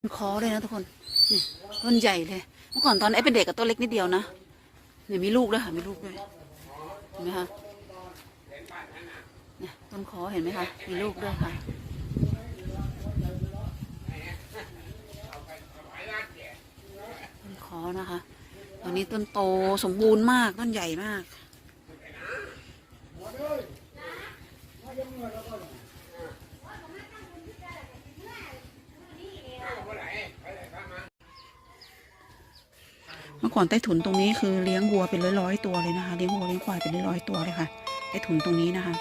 ต้นคอเลยนะทุกคนนี่ต้นใหญ่เลย เมื่อก่อนตอนไอ้เป็นเด็กกับต้นเล็กนิดเดียวนะเนี่ยมีลูกด้วยค่ะมีลูกด้วยเห็นไหมคะเนี่ยต้นคอเห็นไหมคะมีลูกด้วยค่ะต้นคอนะคะตอนนี้ต้นโตสมบูรณ์มากต้นใหญ่มาก เมื่อก่อนใต้ถุนตรงนี้คือเลี้ยงวัวเป็นร้อยๆตัวเลยนะคะ เลี้ยงวัวเลี้ยงควายเป็นร้อยๆตัวเลยค่ะใต้ถุนตรงนี้นะคะ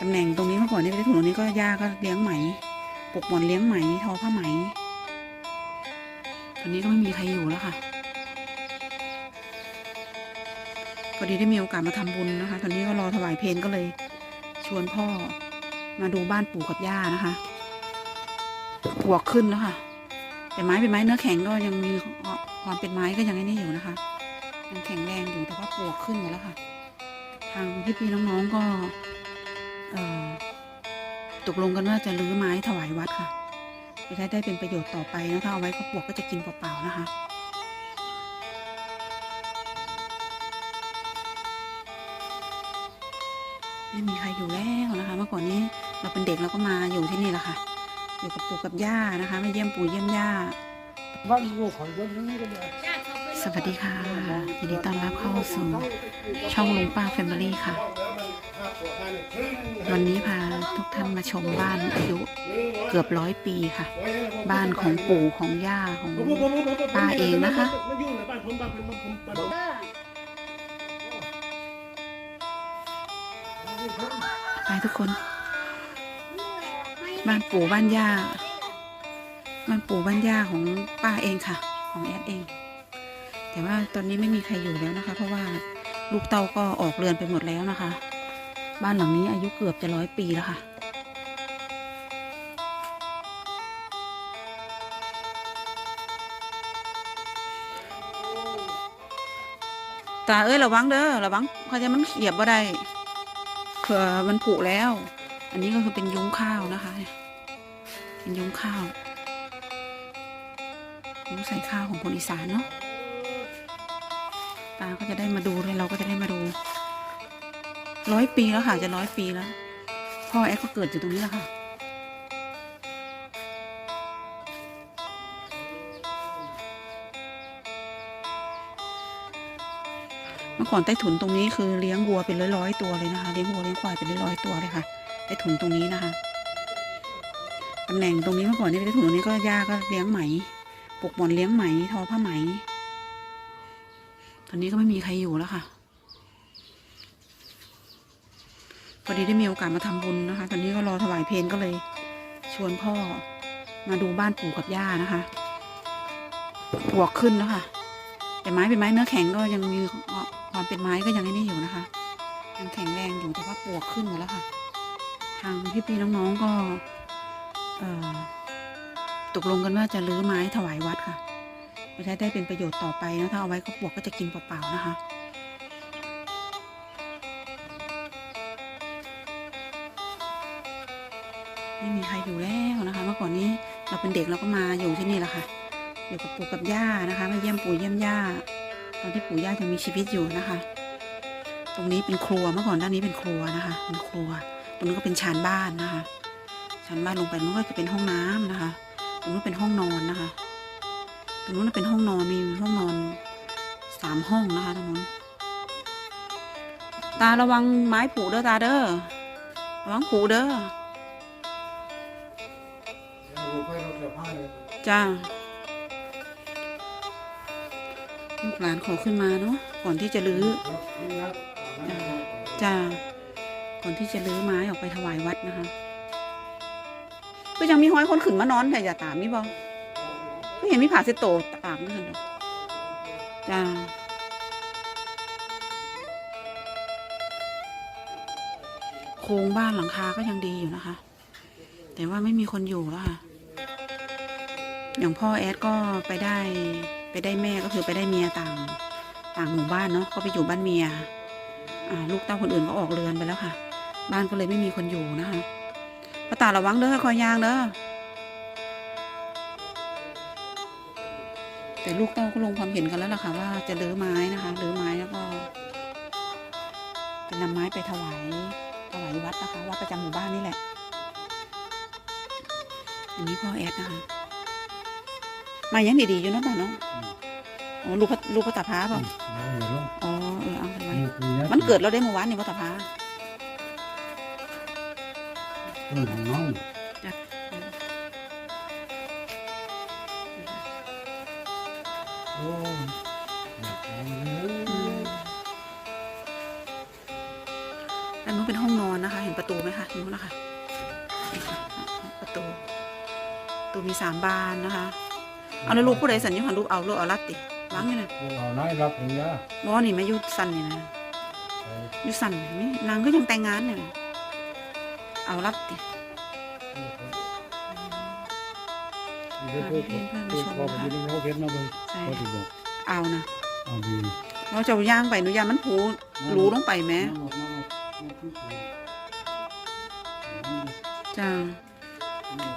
ตำแหน่งตรงนี้เมื่อก่อนนี่ใต้ถุนตรงนี้ก็ย่าก็เลี้ยงไหมปลูกหมอนเลี้ยงไหมทอผ้าไหมตอนนี้ก็ไม่มีใครอยู่แล้วค่ะพอดีได้มีโอกาสมาทำบุญนะคะ ตอนนี้ก็รอถวายเพลงก็เลย ชวนพ่อมาดูบ้านปู่กับย่านะคะปวกขึ้นแล้วค่ะ แต่ไม้เป็นไม้เนื้อแข็งก็ยังมี ความเป็นไม้ก็ยังไอ้นี่อยู่นะคะยังแข็งแรงอยู่แต่ว่าปลวกขึ้นหมดแล้วค่ะ ทางพี่ๆน้องๆก็เอ่อตกลงกันว่าจะรื้อไม้ถวายวัดค่ะจะได้ได้เป็นประโยชน์ต่อไปนะถ้าเอาไว้ก็ปลวกก็จะกินเปล่าๆนะคะไม่มีใครอยู่แล้วนะคะ เมื่อก่อนนี้เราเป็นเด็กเราก็มาอยู่ที่นี่แหละค่ะ อยู่กับปู่กับย่านะคะมาเยี่ยมปู่เยี่ยมย่า บ้านลูกของคนนี้ก็ได้สวัสดีค่ะยินดีต้อนรับเข้าสู่ช่องลุงป้าแฟมิลี่ค่ะ วันนี้พาทุกท่านมาชมบ้านอายุเกือบร้อยปีค่ะ บ้านของปู่ของย่าของป้าเองนะคะไปทุกคน บ้านปู่บ้านย่า บ้านปู่บ้านย่าของป้าเองค่ะ ของแอดเอง แต่ว่าตอนนี้ไม่มีใครอยู่แล้วนะคะ เพราะว่าลูกเต้าก็ออกเรือนไปหมดแล้วนะคะ บ้านหลังนี้อายุเกือบจะร้อยปีแล้วค่ะตาเอ้ยระวังเด้อระวังเขาจะมันเขียบบ่ได้เผื่อมันผุแล้ว อันนี้ก็คือเป็นยุ้งข้าวนะคะ เป็นยุ้งข้าว ยุ้ใส่ข้าวของคนอีสานเนาะตาก็จะได้มาดูเลยเราก็จะได้มาดูร้อยปีแล้วค่ะ จะร้อยปีแล้วพ่อแอ๊กก็เกิดอยู่ตรงนี้แหละค่ะเมื่อก่อนใต้ถุนตรงนี้คือเลี้ยงวัวเป็นร้อยๆตัวเลยนะคะเลี้ยงวัวเลี้ยงควายเป็นร้อยๆตัวเลยค่ะใต้ถุนตรงนี้นะคะตำแหน่งตรงนี้เมื่อก่อนนี่ใต้ถุนตรงนี้ก็ย่าก็เลี้ยงไหม ปลูกหมอนเลี้ยงไหม ทอผ้าไหม ตอนนี้ก็ไม่มีใครอยู่แล้วค่ะ พอดีได้มีโอกาสมาทำบุญนะคะ ตอนนี้ก็รอถวายเพลงก็เลย ชวนพ่อมาดูบ้านปู่กับย่านะคะปวกขึ้นแล้วค่ะ แต่ไม้เป็นไม้เนื้อแข็งก็ยังมีความเป็นไม้ก็ยังนี่อยู่นะคะ ยังแข็งแรงอยู่แต่ว่าปวกขึ้นหมดแล้วค่ะ ทางพี่ๆน้องๆก็ เอ่อ ตกลงกันว่าจะรื้อไม้ถวายวัดค่ะจะได้ได้เป็นประโยชน์ต่อไปนะถ้าเอาไว้ก็ปลวกก็จะกินเปล่าๆนะคะไม่มีใครอยู่แล้วนะคะ เมื่อก่อนนี้เราเป็นเด็กเราก็มาอยู่ที่นี่แหละค่ะอยู่กับปู่กับย่านะคะมาเยี่ยมปู่เยี่ยมย่า ตอนที่ปู่ย่ายังมีชีวิตอยู่นะคะ ตรงนี้เป็นครัวเมื่อก่อนด้านนี้เป็นครัวนะคะ เป็นครัว ตรงนี้ก็เป็นชานบ้านนะคะชานบ้านลงไปนู้นก็จะเป็นห้องน้ำนะคะ รงนู้นเป็นห้องนอนนะคะตรงนู้นเป็นห้องนอนมีห้องนอนสามห้องนะคะตรงนู้นตาระวังไม้ผูเด้อตาเด้อระวังผูเด้อลูกเด้อจ้าลูกหลานขอขึ้นมาเนาะก่อนที่จะรื้อจ้าก่อนที่จะรื้อไม้ออกไปถวายวัดนะคะ ก็ยังมีห้อยคนขึ้นมานอนแต่อย่าตามนี่บอก็เห็นมีผาเสตโตตากไม่ถึงดอจ้าโครงบ้านหลังคาก็ยังดีอยู่นะคะ แต่ว่าไม่มีคนอยู่แล้วค่ะ อย่างพ่อแอดก็ไปได้ไปได้แม่ก็คือไปได้เมียต่าง ต่างหมู่บ้านเนาะก็ไปอยู่บ้านเมียลูกเต้าคนอื่นก็ออกเรือนไปแล้วค่ะ บ้านก็เลยไม่มีคนอยู่นะคะ ป้าตาระวังเด้อคอยยางเด้อแต่ลูกเต้าก็ลงความเห็นกันแล้วล่ะค่ะ ว่าจะรื้อไม้นะคะรื้อไม้แล้วก็จะนำไม้ไปถวายถวายวัดนะคะวัดประจำหมู่บ้านนี่แหละ อันนี้พ่อแอดนะคะมายังดีๆอยู่เนาะบ้านเนาะอ๋อลูกพระลูกพระตาพาเปล่าเราเห็นแล้วอ๋อเออเอากันไว้มัมันเกิดเราได้เมื่อวานนี่พระตาพา เกิดของน้องจ้ะโอ้อยากไปเลยอันนู้นเป็นห้องนอนนะคะ เห็นประตูไหมคะนู้นนะคะนี่ค่ะประตูประตูมีสามบานนะคะ เอาแล้วลูกผู้ใดสัญญาณลูกเอาลูกเอารัดติวางอยู่นะลูกเอานายรับถึงยาบอนี่ไม่ยุดสั่นนี่นะ ไปยุดสั่นนไหมนางก็ยังแต่งงานเนี่ย เอารัดติเดี๋ยวพูดพูดพอไปยืนเขาเห็นมาเบิ่งใช่เขาถึงบอกเอานะเอาดีเราจะเอาย่างไปหนูยานมันผูรูลงไปไหมน้ำหมดน้ำหมดน้ำที่สูงน้ำจ้านี่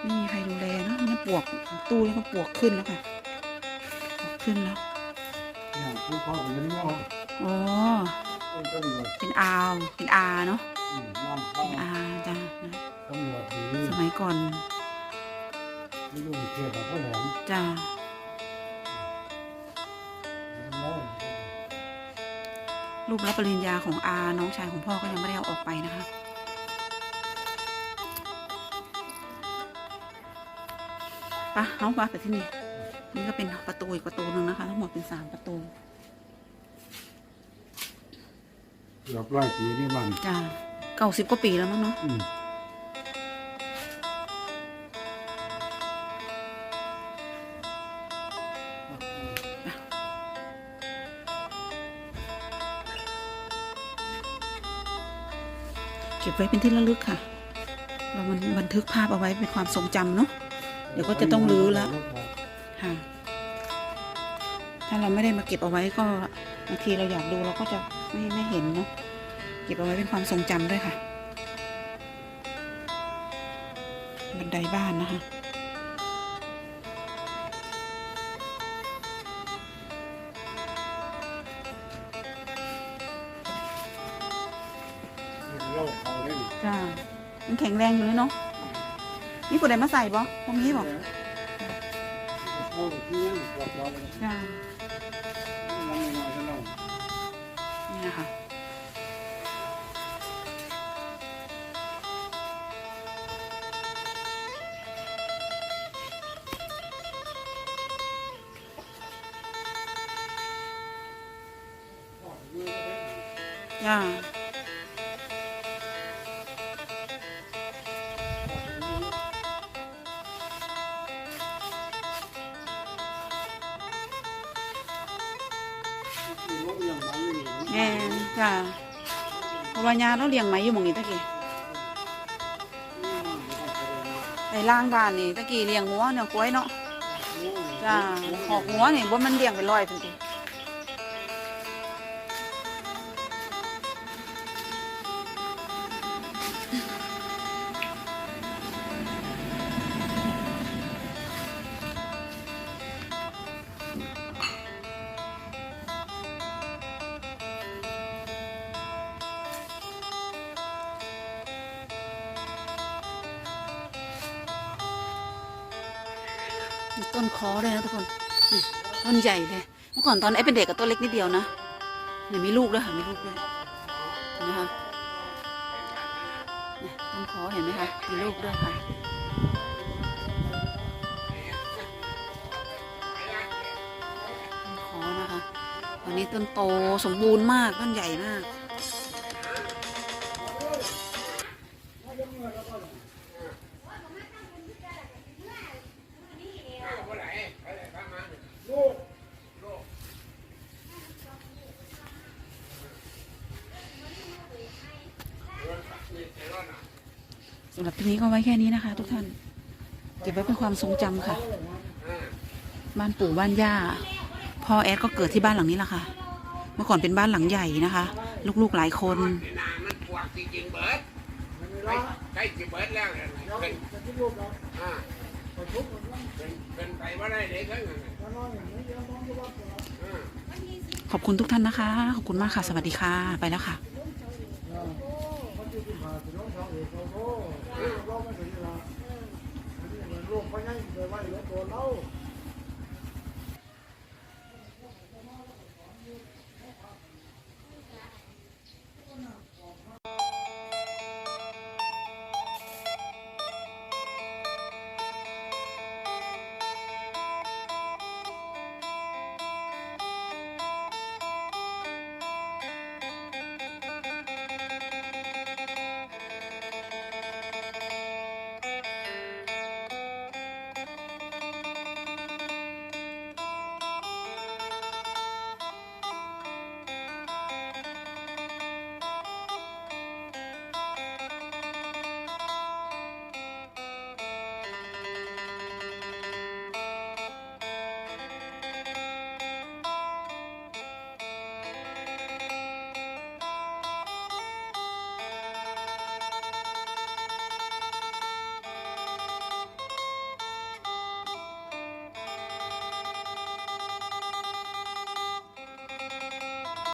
ไม่มีใครดูแลเนาะนี่ปวกตู้นี่ก็ปวกขึ้นแล้วค่ะปวกขึ้นแล้วเนี่ยผู้พ่อไปยืนเขาอ๋อเป็น ตำรวจเป็นอาวเป็นอาเนาะอืมน้ำเข้าเป็นอาจ้านะตำรวจดีสมัยก่อนไม่รู้เทียบกับพ่อแหลมจ้าน้องรูปรับปริญญาของอาน้องชายของพ่อก็ยังไม่ได้เอาออกไปนะคะ ปะเอาปะไปที่นี่ นี่ก็เป็นประตูอีกประตูหนึ่งนะคะ ทั้งหมดเป็นสามประตู เกือบร้อยปีนี่มันจ้าเก้าสิบกว่าปีแล้วมั้งเนาะอืมเก็บไว้เป็นที่ระลึกค่ะ เรามันบันทึกภาพเอาไว้เป็นความทรงจำเนาะ เดี๋ยวก็จะต้องรื้อละค่ะ ถ้าเราไม่ได้มาเก็บเอาไว้ก็บางทีเราอยากดูเราก็จะ ไม่ไม่เห็นเนาะเก็บเอาไว้เป็นความทรงจำด้วยค่ะ บันไดบ้านนะคะเล่าเขาเล่นจ้ามันแข็งแรงอยู่เลยเนาะนี่ผู้ใดมาใส่บ่ตรงนี้บ่ เขาที่ยังหลับเรา จ้า จ้าแม่นจ้าเพราะว่ายาเราเลี้ยงไหมอยู่หมองนี้ตะกี้ไอ้ล่างบ้านนี่ตะกี้เลี้ยงงัวเนี่ยกล้วยเนาะจ้าหอกงัวนี่บ่มันเลี้ยงเป็นร้อยพุ่นติ มีต้นคอเลยนะทุกคนนี่ต้นใหญ่เลย เมื่อก่อนตอนไอ้เป็นเด็กกับต้นเล็กนิดเดียวนะเนี่ยมีลูกด้วยค่ะมีลูกด้วยเห็นไหมคะต้นคอเห็นไหมคะมีลูกด้วยค่ะต้นคอนะคะวันนี้ต้นโตสมบูรณ์มากต้นใหญ่มาก สำหรับที่นี้ก็ไว้แค่นี้นะคะ ทุกท่าน เก็บไว้เป็นความทรงจำค่ะ บ้านปู่บ้านย่าพ่อแอดก็เกิดที่บ้านหลังนี้แหละค่ะ เมื่อก่อนเป็นบ้านหลังใหญ่นะคะ ลูกๆหลายคนนี่นามันปวกจริงๆเบิดใกล้ใกล้จะเบิดแล้วเนี่ยเป็นอ่าเป็นไปว่าได้เด็กก็ยังไงขอบคุณทุกท่านนะคะ ขอบคุณมากค่ะ สวัสดีค่ะ ไปแล้วค่ะ ลูกเขายังไปไหว้รถโดนเรา